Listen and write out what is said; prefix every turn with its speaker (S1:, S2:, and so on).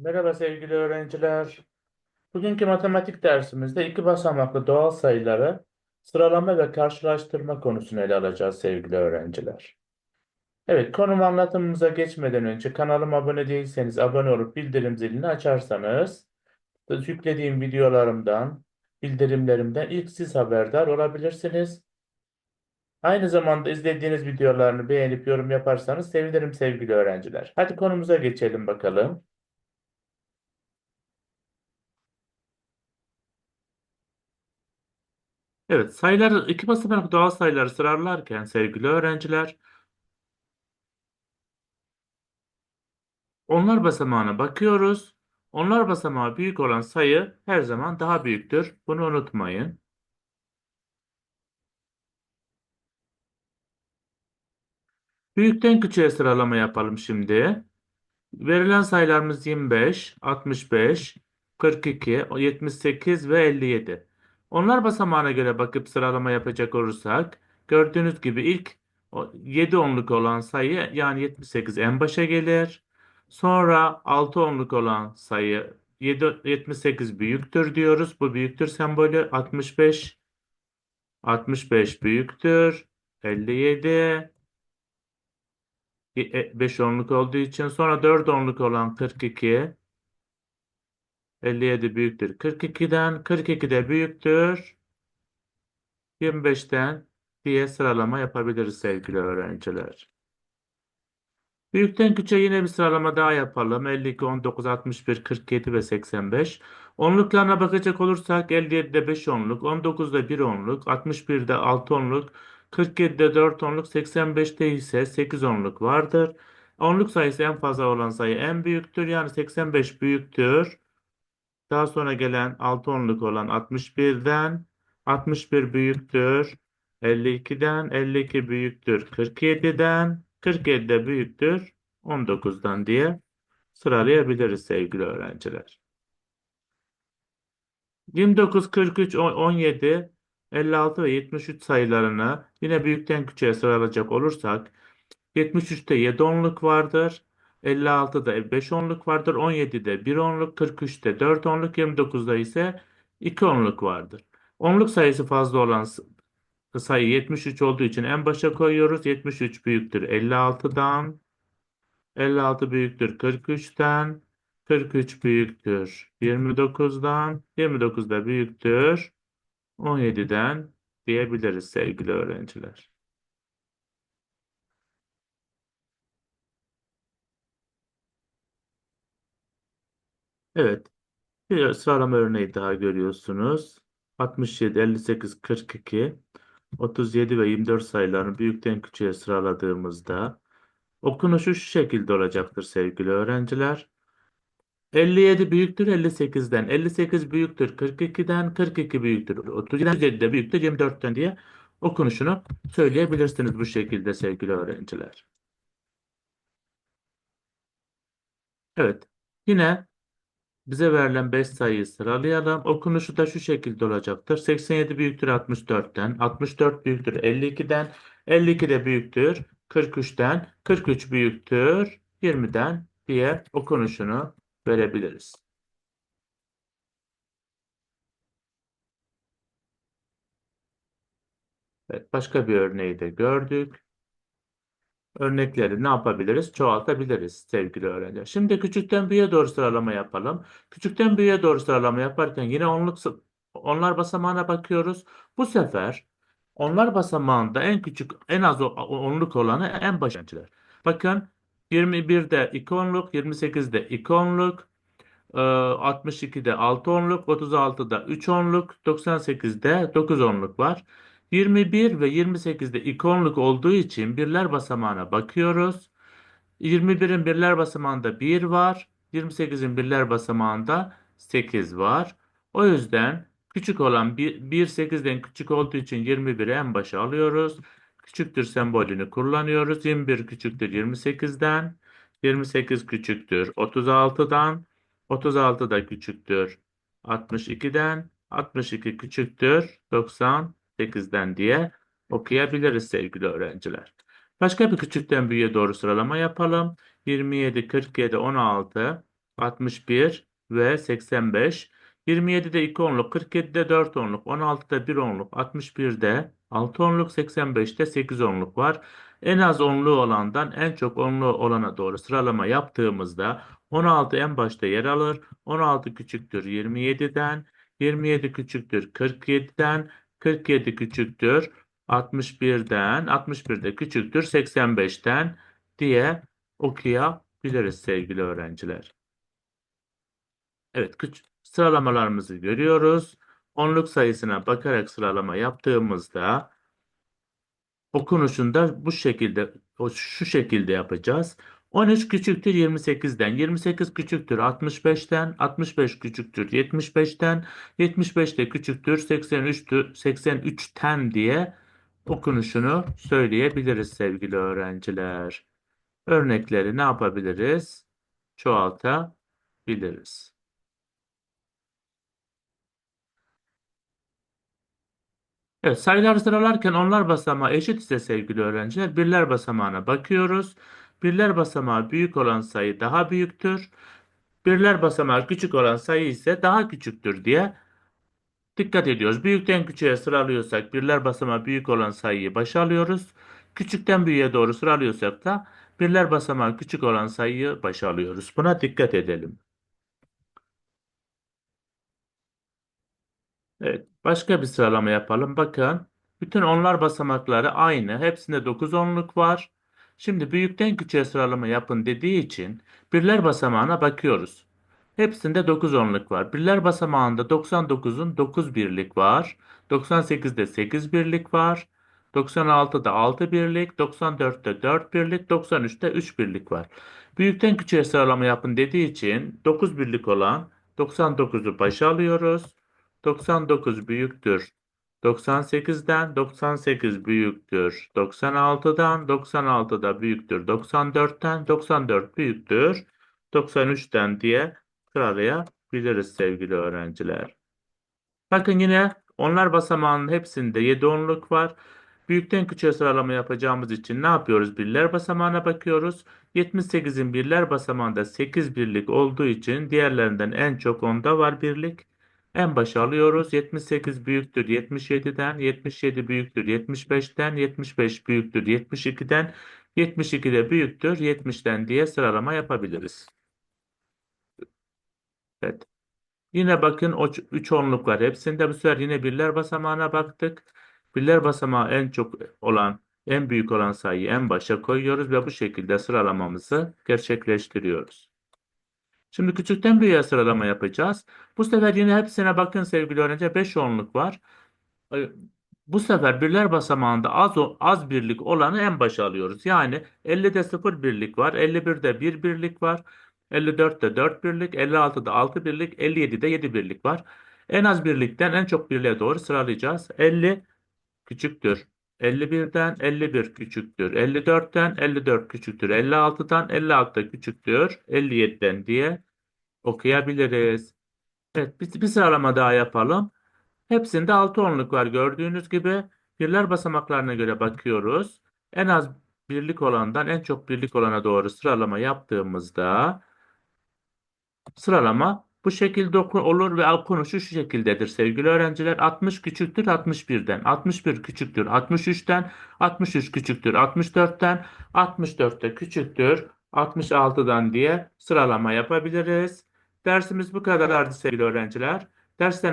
S1: Merhaba sevgili öğrenciler. Bugünkü matematik dersimizde iki basamaklı doğal sayıları sıralama ve karşılaştırma konusunu ele alacağız sevgili öğrenciler. Evet, konum anlatımımıza geçmeden önce kanalıma abone değilseniz abone olup bildirim zilini açarsanız yüklediğim videolarımdan, bildirimlerimden ilk siz haberdar olabilirsiniz. Aynı zamanda izlediğiniz videolarını beğenip yorum yaparsanız sevinirim sevgili öğrenciler. Hadi konumuza geçelim bakalım. Evet, sayıları iki basamaklı doğal sayıları sıralarken sevgili öğrenciler, onlar basamağına bakıyoruz. Onlar basamağı büyük olan sayı her zaman daha büyüktür. Bunu unutmayın. Büyükten küçüğe sıralama yapalım şimdi. Verilen sayılarımız 25, 65, 42, 78 ve 57. Onlar basamağına göre bakıp sıralama yapacak olursak gördüğünüz gibi ilk 7 onluk olan sayı yani 78 en başa gelir. Sonra 6 onluk olan sayı 7, 78 büyüktür diyoruz. Bu büyüktür sembolü 65 65 büyüktür 57 5 onluk olduğu için sonra 4 onluk olan 42 57 büyüktür 42'den 42 de büyüktür 25'ten diye sıralama yapabiliriz sevgili öğrenciler. Büyükten küçüğe yine bir sıralama daha yapalım. 52, 19, 61, 47 ve 85. Onluklarına bakacak olursak 57'de 5 onluk, 19'da 1 onluk, 61'de 6 onluk, 47'de 4 onluk, 85'te ise 8 onluk vardır. Onluk sayısı en fazla olan sayı en büyüktür. Yani 85 büyüktür. Daha sonra gelen 6 onluk olan 61'den 61 büyüktür. 52'den 52 büyüktür. 47'den 47 de büyüktür 19'dan diye sıralayabiliriz sevgili öğrenciler. 29, 43, 17, 56 ve 73 sayılarını yine büyükten küçüğe sıralayacak olursak 73'te 7 onluk vardır. 56'da 5 onluk vardır. 17'de 1 onluk, 43'te 4 onluk, 29'da ise 2 onluk vardır. Onluk sayısı fazla olan sayı 73 olduğu için en başa koyuyoruz. 73 büyüktür 56'dan. 56 büyüktür 43'ten. 43 büyüktür 29'dan. 29 da büyüktür 17'den diyebiliriz sevgili öğrenciler. Evet. Bir sıralama örneği daha görüyorsunuz. 67, 58, 42, 37 ve 24 sayılarını büyükten küçüğe sıraladığımızda okunuşu şu şekilde olacaktır sevgili öğrenciler. 57 büyüktür 58'den, 58 büyüktür 42'den, 42 büyüktür 37 de büyüktür 24'ten diye okunuşunu söyleyebilirsiniz bu şekilde sevgili öğrenciler. Evet. Yine bize verilen 5 sayıyı sıralayalım. Okunuşu da şu şekilde olacaktır. 87 büyüktür 64'ten, 64 büyüktür 52'den, 52 de büyüktür 43'ten, 43 büyüktür 20'den diye okunuşunu verebiliriz. Evet, başka bir örneği de gördük. Örnekleri ne yapabiliriz? Çoğaltabiliriz sevgili öğrenciler. Şimdi küçükten büyüğe doğru sıralama yapalım. Küçükten büyüğe doğru sıralama yaparken yine onluk onlar basamağına bakıyoruz. Bu sefer onlar basamağında en küçük en az onluk olanı en başıncılar. Bakın 21'de 2 onluk, 28'de 2 onluk, 62'de 6 onluk, 36'da 3 onluk, 98'de 9 onluk var. 21 ve 28'de ikonluk olduğu için birler basamağına bakıyoruz. 21'in birler basamağında 1 var. 28'in birler basamağında 8 var. O yüzden küçük olan 1, 1 8'den küçük olduğu için 21'i en başa alıyoruz. Küçüktür sembolünü kullanıyoruz. 21 küçüktür 28'den. 28 küçüktür 36'dan. 36 da küçüktür 62'den. 62 küçüktür 90 8'den diye okuyabiliriz sevgili öğrenciler. Başka bir küçükten büyüğe doğru sıralama yapalım. 27, 47, 16, 61 ve 85. 27'de 2 onluk, 47'de 4 onluk, 16'da 1 onluk, 61'de 6 onluk, 85'te 8 onluk var. En az onluğu olandan en çok onluğu olana doğru sıralama yaptığımızda 16 en başta yer alır. 16 küçüktür 27'den, 27 küçüktür 47'den, 47 küçüktür 61'den, 61 de küçüktür 85'ten diye okuyabiliriz sevgili öğrenciler. Evet, küç sıralamalarımızı görüyoruz. Onluk sayısına bakarak sıralama yaptığımızda okunuşunda bu şekilde şu şekilde yapacağız. 13 küçüktür 28'den, 28 küçüktür 65'ten, 65 küçüktür 75'ten, 75 de küçüktür 83'tür 83'ten diye okunuşunu söyleyebiliriz sevgili öğrenciler. Örnekleri ne yapabiliriz? Çoğaltabiliriz. Evet, sayıları sıralarken onlar basamağı eşit ise sevgili öğrenciler birler basamağına bakıyoruz. Birler basamağı büyük olan sayı daha büyüktür. Birler basamağı küçük olan sayı ise daha küçüktür diye dikkat ediyoruz. Büyükten küçüğe sıralıyorsak birler basamağı büyük olan sayıyı başa alıyoruz. Küçükten büyüğe doğru sıralıyorsak da birler basamağı küçük olan sayıyı başa alıyoruz. Buna dikkat edelim. Evet, başka bir sıralama yapalım. Bakın, bütün onlar basamakları aynı. Hepsinde 9 onluk var. Şimdi büyükten küçüğe sıralama yapın dediği için birler basamağına bakıyoruz. Hepsinde 9 onluk var. Birler basamağında 99'un 9 birlik var. 98'de 8 birlik var. 96'da 6 birlik, 94'te 4 birlik, 93'te 3 birlik var. Büyükten küçüğe sıralama yapın dediği için 9 birlik olan 99'u başa alıyoruz. 99 büyüktür 98'den, 98 büyüktür 96'dan, 96 da büyüktür 94'ten, 94 büyüktür 93'ten diye sıralayabiliriz sevgili öğrenciler. Bakın yine onlar basamağının hepsinde 7 onluk var. Büyükten küçüğe sıralama yapacağımız için ne yapıyoruz? Birler basamağına bakıyoruz. 78'in birler basamağında 8 birlik olduğu için diğerlerinden en çok onda var birlik. En başa alıyoruz. 78 büyüktür 77'den, 77 büyüktür 75'ten, 75 büyüktür 72'den, 72 de büyüktür 70'ten diye sıralama yapabiliriz. Evet. Yine bakın o 3 onluk var. Hepsinde bu sefer yine birler basamağına baktık. Birler basamağı en çok olan, en büyük olan sayıyı en başa koyuyoruz ve bu şekilde sıralamamızı gerçekleştiriyoruz. Şimdi küçükten büyüğe sıralama yapacağız. Bu sefer yine hepsine bakın sevgili öğrenci 5 onluk var. Ee, Bu sefer birler basamağında az az birlik olanı en başa alıyoruz. Yani 50'de 0 birlik var, 51'de 1 birlik var, 54'te 4 birlik, 56'da 6 birlik, 57'de 7 birlik var. En az birlikten en çok birliğe doğru sıralayacağız. 50 küçüktür. 51'den 51 küçüktür. 54'ten 54 küçüktür. 56'dan 56 da küçüktür. 57'den diye okuyabiliriz. Evet, bir, bir sıralama daha yapalım. Hepsinde 6 onluk var gördüğünüz gibi. Birler basamaklarına göre bakıyoruz. En az birlik olandan en çok birlik olana doğru sıralama yaptığımızda sıralama bu şekilde olur ve okunuşu şu şekildedir sevgili öğrenciler. 60 küçüktür 61'den, 61 küçüktür 63'ten, 63 küçüktür 64'ten, 64 de küçüktür 66'dan diye sıralama yapabiliriz. Dersimiz bu kadardı sevgili öğrenciler. Dersleriniz